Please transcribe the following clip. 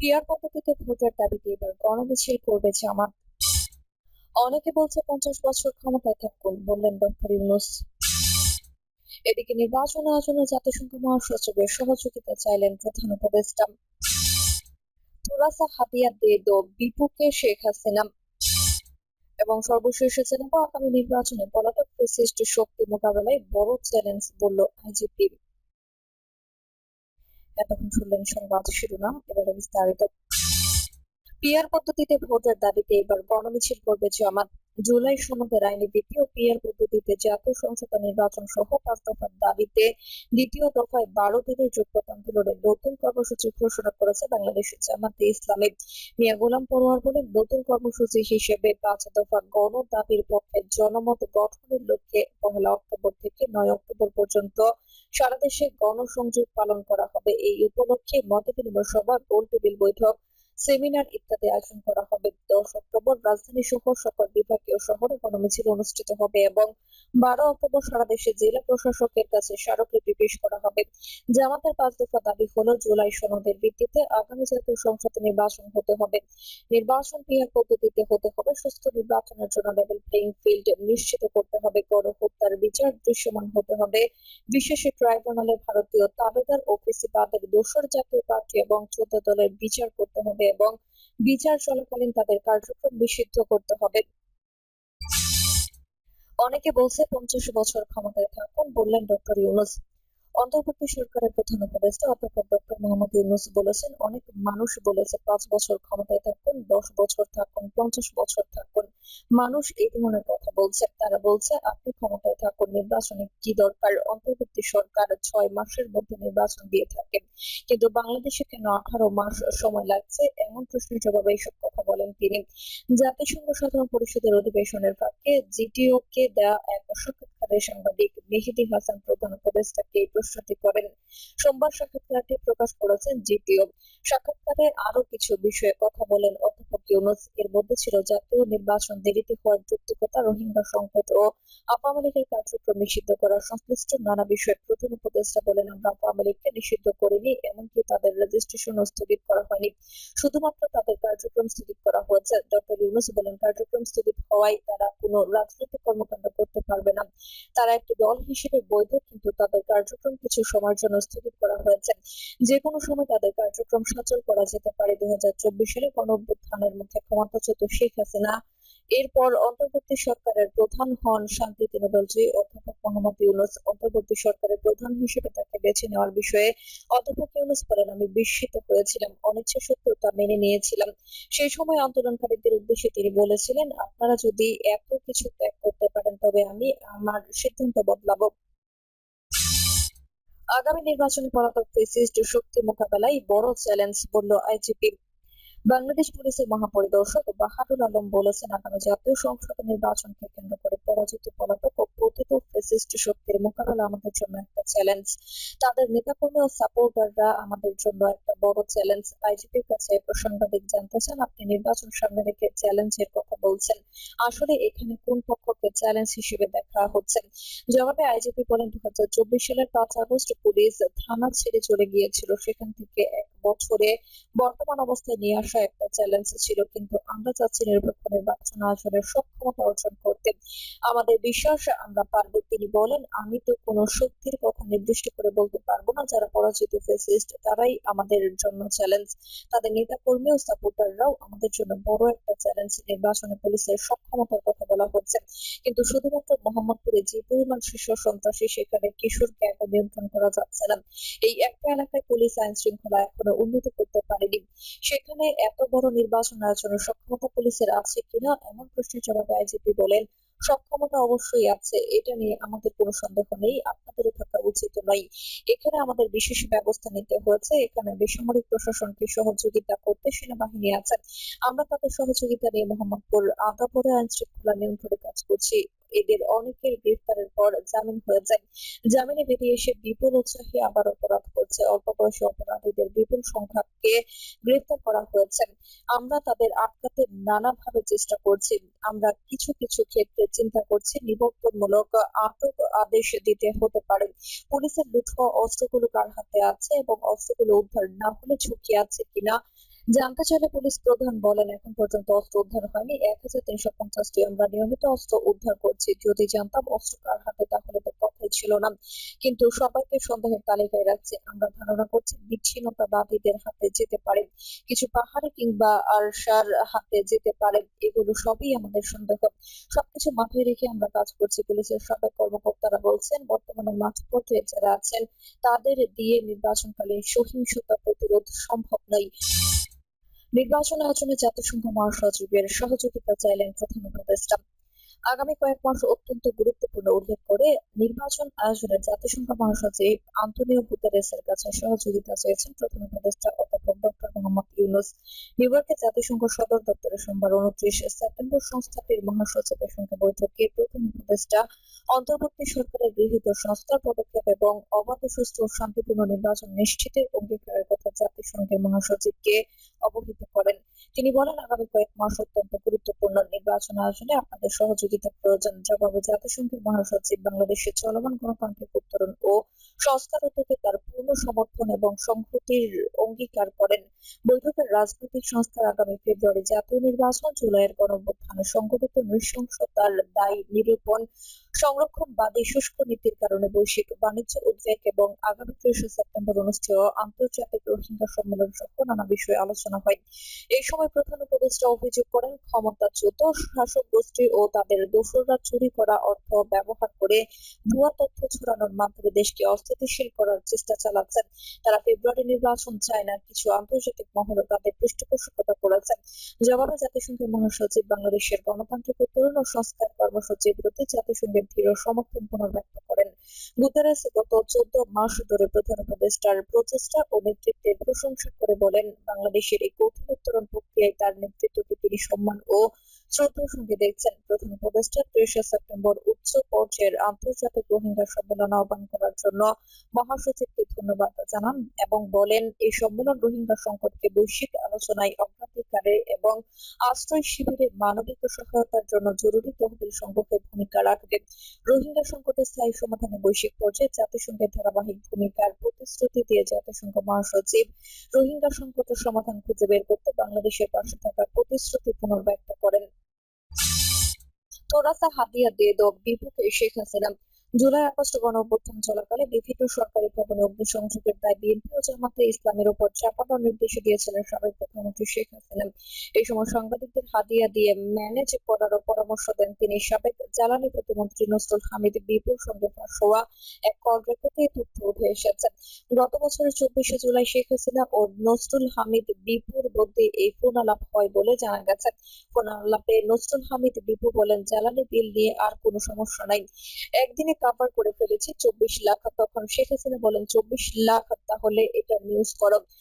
Peer পদ্ধতিতে ভোটের দাবিতে এবার গণমিছিল করবে জামাত। অনেকে বলছে পঞ্চাশ বছর ক্ষমতায় থাকুন, বললেন ডক্টর ইউনুস। এদিকে নির্বাচন আয়োজনে জাতিসংঘ মহাসচিবের সহযোগিতা চাইলেন প্রধান উপদেষ্টা। থোরাসা দে দো বিপুকে শেখ হাসিনা। এবং সর্বশেষে জানাব, আগামী নির্বাচনে পলাতক ফেসিস্ট শক্তি মোকাবেলায় বড় চ্যালেঞ্জ বলল আইজিপি। এতক্ষণ শুনলেন সংবাদ শিরোনাম এবারে বিস্তারিত। পিয়ার পদ্ধতিতে ভোটের দাবিতে এবার গণমিছিল করবে জামাত জুলাই সনদের আইনে দ্বিতীয় পিয়ার পদ্ধতিতে জাতীয় সংসদ নির্বাচন সহ পাঁচ দফার দাবিতে দ্বিতীয় দফায় বারো দিনের যোগ্যতা নতুন কর্মসূচি ঘোষণা করেছে বাংলাদেশের জামাতে ইসলামী। মিয়া গোলাম পরোয়ার বলেন, নতুন কর্মসূচি হিসেবে পাঁচ দফা গণ দাবির পক্ষে জনমত গঠনের লক্ষ্যে পহেলা অক্টোবর থেকে নয় অক্টোবর পর্যন্ত সারা দেশে গণসংযোগ পালন করা হবে। এই উপলক্ষে মত বিনিময় সভা গোল টেবিল বৈঠক সেমিনার ইত্যাদি আয়োজন করা হবে। দশ অক্টোবর রাজধানী সহ সকল বিভাগীয় শহরে গণমিছিল অনুষ্ঠিত হবে এবং বারো অক্টোবর সারা দেশে জেলা প্রশাসকের কাছে স্মারকলিপি পেশ করা হবে। জামাতের পাঁচ দফা দাবি হলো, জুলাই সনদের ভিত্তিতে আগামী জাতীয় সংসদ নির্বাচন হতে হবে। নির্বাচন পিয়ার পদ্ধতিতে হতে হবে সুস্থ নির্বাচনের জন্য লেভেল প্লেইং ফিল্ড নিশ্চিত করতে হবে গণহত্যার বিচার দৃশ্যমান হতে হবে। বিশেষ ট্রাইব্যুনালে ভারতীয় তাবেদার ও ফেসিবাদের দোসর জাতীয় প্রার্থী এবং চোদ্দ দলের বিচার করতে হবে। এবং বিচার চলাকালীন তাদের কার্যক্রম নিষিদ্ধ করতে হবে। অনেকে বলছে পঞ্চাশ বছর ক্ষমতায় থাকুন বললেন ডক্টর ইউনুস। অন্তর্বর্তী সরকারের প্রধান উপদেষ্টা অধ্যাপক ডক্টর মোহাম্মদ ইউনুস বলেছেন, অনেক মানুষ বলেছে পাঁচ বছর ক্ষমতায় থাকুন, দশ বছর থাকুন, পঞ্চাশ বছর থাকুন। মানুষ এই ধরনের কথা বলছে। তারা বলছে, আপনি ক্ষমতায় থাকুন, নির্বাচনে কি দরকার? অন্তর্বর্তী সরকার ছয় মাসের মধ্যে নির্বাচন দিয়ে থাকেন। কিন্তু বাংলাদেশে কেন আঠারো মাস সময় লাগছে? এমন প্রশ্নের জবাবে এইসব কথা বলেন তিনি। জাতিসংঘ সাধারণ পরিষদের অধিবেশনের ফাঁকে জিটিও কে দেওয়া এক সাক্ষাৎকারে সাংবাদিক মেহেদি হাসান প্রধান উপদেষ্টাকে এই প্রশ্নটি করেন। সোমবার সাক্ষাৎকারটি প্রকাশ করেছেন জিটিও সাক্ষাৎকারে আরও কিছু বিষয়ে কথা বলেন অধ্যাপক ইউনুস। এর মধ্যে ছিল জাতীয় নির্বাচন দেরিতে হওয়ার যৌক্তিকতা, রোহিঙ্গা সংকট ও আওয়ামী লীগের কার্যক্রম নিষিদ্ধ করা সংশ্লিষ্ট নানা বিষয়ে প্রধান উপদেষ্টা বলেন, আমরা আওয়ামী লীগকে নিষিদ্ধ করিনি, এমনকি তাদের রেজিস্ট্রেশন স্থগিত করা হয়নি। শুধুমাত্র তাদের কার্যক্রম স্থগিত করা হয়েছে। ডক্টর ইউনুস বলেন, কার্যক্রম স্থগিত হওয়ায় তারা কোনো রাজনৈতিক কর্মকাণ্ড করতে পারবে না। তারা একটি দল হিসেবে বৈধ, কিন্তু তাদের কার্যক্রম কিছু সময়ের জন্য স্থগিত করা হয়েছে। যে কোনো সময় তাদের কার্যক্রম সচল করা যেতে পারে। দু হাজার চব্বিশ সালে গণ মুখে ক্ষমতাচ্যুত শেখ হাসিনা। এরপর অন্তর্বর্তী সরকারের প্রধান হন শান্তিতে নোবেলজয়ী অধ্যাপক মোহাম্মদ ইউনুস। অন্তর্বর্তী সরকারের প্রধান হিসেবে তাকে বেছে নেওয়ার বিষয়ে অধ্যাপক ইউনুস বলেন, আমি বিস্মিত হয়েছিলাম, অনিচ্ছা সত্ত্বেও তা মেনে নিয়েছিলাম। সেই সময় আন্দোলনকারীদের উদ্দেশ্যে তিনি বলেছিলেন, আপনারা যদি এত কিছু ত্যাগ করতে পারেন, তবে আমি আমার সিদ্ধান্ত বদলাবো। আগামী নির্বাচনে পলাতক ফেসিস্ট শক্তি মোকাবেলায় বড় চ্যালেঞ্জ বলল আইজিপি। বাংলাদেশ পুলিশের মহাপরিদর্শক বাহাদুর আলম বলেছেন, আগামী জাতীয় সংসদ নির্বাচনকে কেন্দ্র করে পরাজিত পলাতক ও প্রথিত ফেসিস্ট শক্তির মোকাবেলা আমাদের জন্য একটা চ্যালেঞ্জ তাদের নেতাকর্মী ও সাপোর্টাররা আমাদের জন্য একটা বড় চ্যালেঞ্জ আইজিপির কাছে সাংবাদিক জানতে চান, আপনি নির্বাচন সামনে রেখে চ্যালেঞ্জের কথা বলছেন। আসলে এখানে কোন পক্ষকে চ্যালেঞ্জ হিসেবে দেখা হচ্ছে? জবাবে আইজিপি বলেন দু সালের পাঁচ আগস্ট পুলিশ থানা ছেড়ে চলে গিয়েছিল। সেখান থেকে এক বছরে বর্তমান অবস্থায় নিয়ে আসা একটা চ্যালেঞ্জ ছিল, কিন্তু আমরা চাচ্ছি নিরপেক্ষ নির্বাচন আয়োজনের সক্ষমতা অর্জন করতে। আমাদের বিশ্বাস আমরা পারব। তিনি বলেন, আমি তো কোনো শক্তির কথা নির্দিষ্ট করে বলতে পারব না। যারা পরাজিত ফেসিস্ট, তারাই আমাদের জন্য চ্যালেঞ্জ তাদের নেতা কর্মী ও সাপোর্টাররাও আমাদের জন্য বড় একটা চ্যালেঞ্জ নির্বাচনে পুলিশের সক্ষমতার কথা বলা হচ্ছে। কিন্তু শুধুমাত্র মোহাম্মদপুরে যে পরিমাণ শীর্ষ সন্ত্রাসী, সেখানে কিশোরকে এখন নিয়ন্ত্রণ করা যাচ্ছে না। এই একটা এলাকায় পুলিশ আইন শৃঙ্খলা এখনও উন্নত করতে পারেনি। সেখানে এত বড় নির্বাচন আয়োজনের সক্ষমতা পুলিশের আছে কিনা, এমন প্রশ্নের জবাবে আইজিপি বলেন সক্ষমতা অবশ্যই আছে, এটা নিয়ে আমাদের কোনো সন্দেহ নেই, আপনাদেরও থাকা উচিত নয়। এখানে আমাদের বিশেষ ব্যবস্থা নিতে হয়েছে, এখানে বেসামরিক প্রশাসনকে সহযোগিতা করতে সেনাবাহিনী আছে। আমরা তাদের সহযোগিতা নিয়ে মোহাম্মদপুর আগাপরে আইন শৃঙ্খলা নিয়ন্ত্রণে কাজ করছি। এদের অনেকের গ্রেফতারের পর জামিন হয়ে যায়। জামিনে বেরিয়ে এসে বিপুল উৎসাহে আবার অপরাধ করছে। অল্প বয়সী অপরাধীদের বিপুল সংখ্যাকে গ্রেফতার করা হয়েছে। আমরা তাদের আটকাতে নানাভাবে চেষ্টা করছি। আমরা কিছু কিছু ক্ষেত্রে চিন্তা করছি, নিবর্তনমূলক আটক আদেশ দিতে হতে পারে। পুলিশের লুট অস্ত্রগুলো কার হাতে আছে এবং অস্ত্রগুলো উদ্ধার না হলে ঝুঁকি আছে কিনা জানতে চাইলে পুলিশ প্রধান বলেন, এখন পর্যন্ত অস্ত্র উদ্ধার হয়নি। এক হাজার তিনশো পঞ্চাশটি আমরা নিয়মিত অস্ত্র উদ্ধার করছি। যদি জানতাম অস্ত্র কার হাতে, তাহলে তো কথাই ছিল না। কিন্তু সবাইকে সন্দেহের তালিকায় রাখছে, আমরা ধারণা করছি বিচ্ছিন্নতাবাদীদের হাতে যেতে পারে। কিছু পাহাড়ি কিংবা আরশার হাতে যেতে পারে, এগুলো সবই আমাদের সন্দেহ। সবকিছু মাথায় রেখে আমরা কাজ করছি, পুলিশের সবাই কর্মকর্তারা বলছেন, বর্তমানে মাঠ যারা আছেন, তাদের দিয়ে নির্বাচনকালীন সহিংসতা প্রতিরোধ সম্ভব নয়। নির্বাচন আয়োজনে জাতিসংঘ মহাসচিবের সহযোগিতা চাইলেন প্রধান উপদেষ্টা। আগামী কয়েক মাস অত্যন্ত গুরুত্বপূর্ণ উল্লেখ করে নির্বাচন আয়োজনে জাতিসংঘ মহাসচিব আন্তোনিও গুতেরেসের কাছে সহযোগিতা চেয়েছেন প্রধান উপদেষ্টা অধ্যাপক ডক্টর মোহাম্মদ ইউনুস। নিউ ইয়র্কে জাতিসংঘ সদর দপ্তরে সোমবার উনত্রিশ সেপ্টেম্বর সংস্থাটির মহাসচিবের সঙ্গে বৈঠকে প্রধান উপদেষ্টা, অন্তর্বর্তী সরকারের গৃহীত সংস্কার পদক্ষেপ এবং অবাধ ও শান্তিপূর্ণ নির্বাচন নিশ্চিতের অঙ্গীকারের জাতিসংঘের মহাসচিবকে অবহিত করেন। তিনি বলেন, আগামী কয়েক মাস অত্যন্ত গুরুত্বপূর্ণ নির্বাচন আয়োজনে আপনাদের সহযোগিতা প্রয়োজন। জবাবে জাতিসংঘের মহাসচিব বাংলাদেশের চলমান গণতান্ত্রিক উত্তরণ ও সংস্কার উদ্যোগে তার পূর্ণ সমর্থন এবং সংহতির অঙ্গীকার করেন। বৈঠকের রাজনৈতিক সংস্কার আগামী ফেব্রুয়ারি জাতীয় নির্বাচন, জুলাইয়ের গণঅভ্যুত্থানে সংগঠিত নৃশংসতার দায় নিরূপণ, সংরক্ষণবাদী শুষ্ক নীতির কারণে বৈশ্বিক বাণিজ্য উদ্বেগ এবং আগামী ত্রিশে সেপ্টেম্বর অনুষ্ঠেয় আন্তর্জাতিক রোহিঙ্গা সম্মেলন সহ নানা বিষয়ে আলোচনা হয়। এই সময় প্রধান উপদেষ্টা অভিযোগ করেন ক্ষমতাচ্যুত শাসক গোষ্ঠী ও তাদের দোসররা চুরি করা অর্থ ব্যবহার করে ভুয়া তথ্য ছড়ানোর মাধ্যমে দেশকে অস্থিতিশীল করার চেষ্টা চালাচ্ছেন। তারা ফেব্রুয়ারি নির্বাচন চায় না, কিছু আন্তর্জাতিক মহলও তাদের পৃষ্ঠপোষকতা করেছেন। জবাবে জাতিসংঘের মহাসচিব, বাংলাদেশের গণতান্ত্রিক উত্তরণ ও সংস্কার কর্মসূচির প্রতি জাতিসংঘের দৃঢ় সমর্থন পুনর্ব্যক্ত করেন। গুতেরেস গত চোদ্দ মাস ধরে প্রধান উপদেষ্টার প্রচেষ্টা ও নেতৃত্বের প্রশংসা করে বলেন, বাংলাদেশের এই কঠিন উত্তরণ প্রক্রিয়ায় তার নেতৃত্বকে তিনি সম্মান ও শ্রদ্ধার সঙ্গে দেখছেন প্রধান উপদেষ্টা ত্রিশে সেপ্টেম্বর উচ্চ পর্যায়ের আন্তর্জাতিক রোহিঙ্গা সম্মেলন আহ্বান করার জন্য মহাসচিবকে ধন্যবাদ জানান এবং বলেন, এই সম্মেলন রোহিঙ্গা সংকটকে বৈশ্বিক আলোচনায় অগ্রাধিকারে এবং আশ্রয় শিবিরে মানবিক সহায়তার জন্য জরুরি তহবিল সংগ্রহের ভূমিকা রাখবে। রোহিঙ্গা সংকটের স্থায়ী সমাধানে বৈশ্বিক পর্যায়ে জাতিসংঘের ধারাবাহিক ভূমিকার প্রতিশ্রুতি দিয়ে জাতিসংঘ মহাসচিব রোহিঙ্গা সংকটের সমাধান খুঁজে বের করতে বাংলাদেশের পাশে থাকার প্রতিশ্রুতি পুনর্ব্যক্ত করেন। তোরাসা হাতিয়া দিয়ে দো বিপুকে শেখ হাসিনা। জুলাই আগস্ট গণ অভ্যুত্থান চলাকালে বিভিন্ন সরকারি ভবনে অগ্নিসংযোগের দায় বিএনপি ও জামাতে ইসলামের উপর চাপানোর নির্দেশ দিয়েছিলেন সাবেক প্রধানমন্ত্রী শেখ হাসিনা। এই সময় সাংবাদিকদের হাদিয়া দিয়ে ম্যানেজ করারও পরামর্শ দেন তিনি। সাবেক জ্বালানি প্রতিমন্ত্রী নজরুল হামিদ বিপুল সঙ্গে ফাঁস হওয়া এক কল রেকর্ডে তথ্য উঠে এসেছে। গত বছরের চব্বিশে জুলাই শেখ হাসিনা ও নজরুল হামিদ বিপুর মধ্যে এই ফোন আলাপ হয় বলে জানা গেছে। ফোন আলাপে হামিদ বিপু বলেন, জ্বালানি বিল নিয়ে আর কোনো সমস্যা নাই। একদিনে কাভার করে ফেলেছি চব্বিশ লাখ। তখন শেখ হাসিনা বলেন, চব্বিশ লাখ তাহলে এটা নিউজ করো।